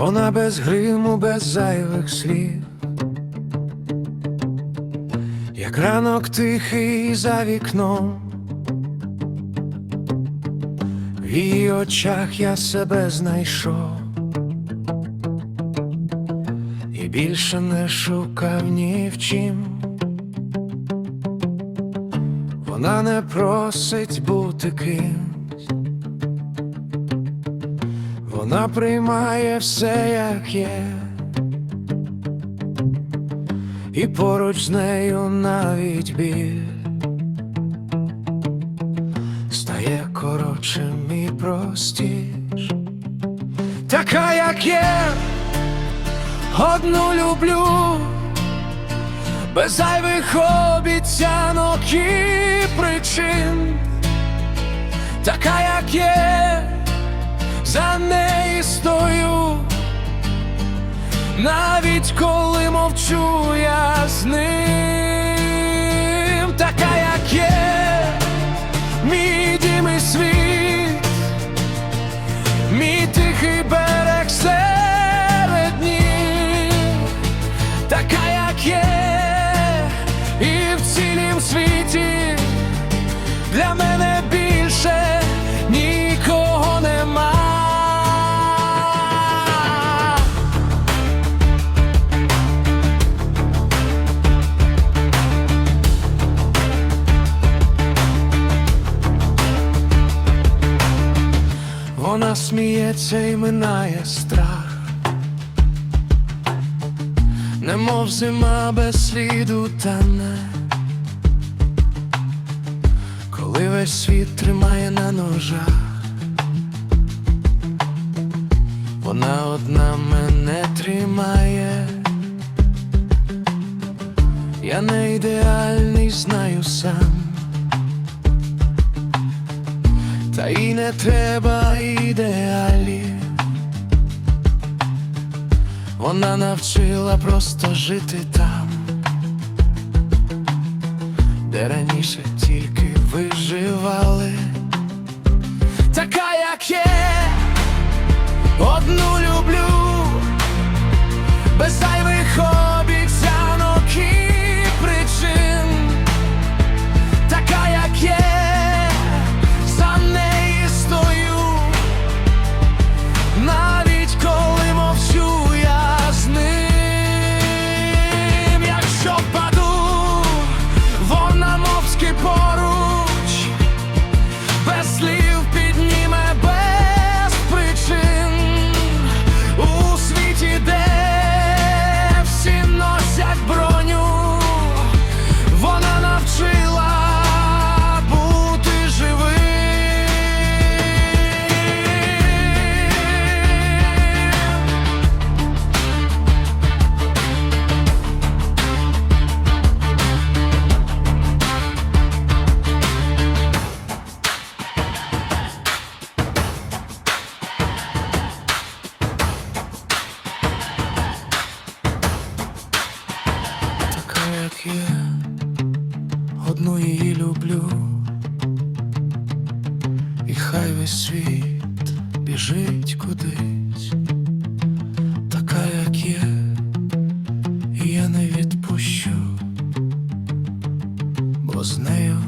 Вона без гриму, без зайвих слів, як ранок тихий за вікном, в її очах я себе знайшов. І більше не шукав ні в чим. Вона не просить бути кимсь, вона приймає все, як є, і поруч з нею навіть біль. Стає коротшим і простіш, така, як є, одну люблю. Без зайвих обіцянок і причин, така, як є, за неї навіть коли мовчу я з ним, Вона сміється і минає страх. Немов зима без сліду тане, коли весь світ тримає на ножах, вона одна мене тримає, я не ідеальний, знаю сам, та й не треба ідеалів. Вона навчила просто жити там, де раніше тільки виживали. Її люблю, і хай весь світ біжить кудись, така, як є, і я не відпущу, бо з нею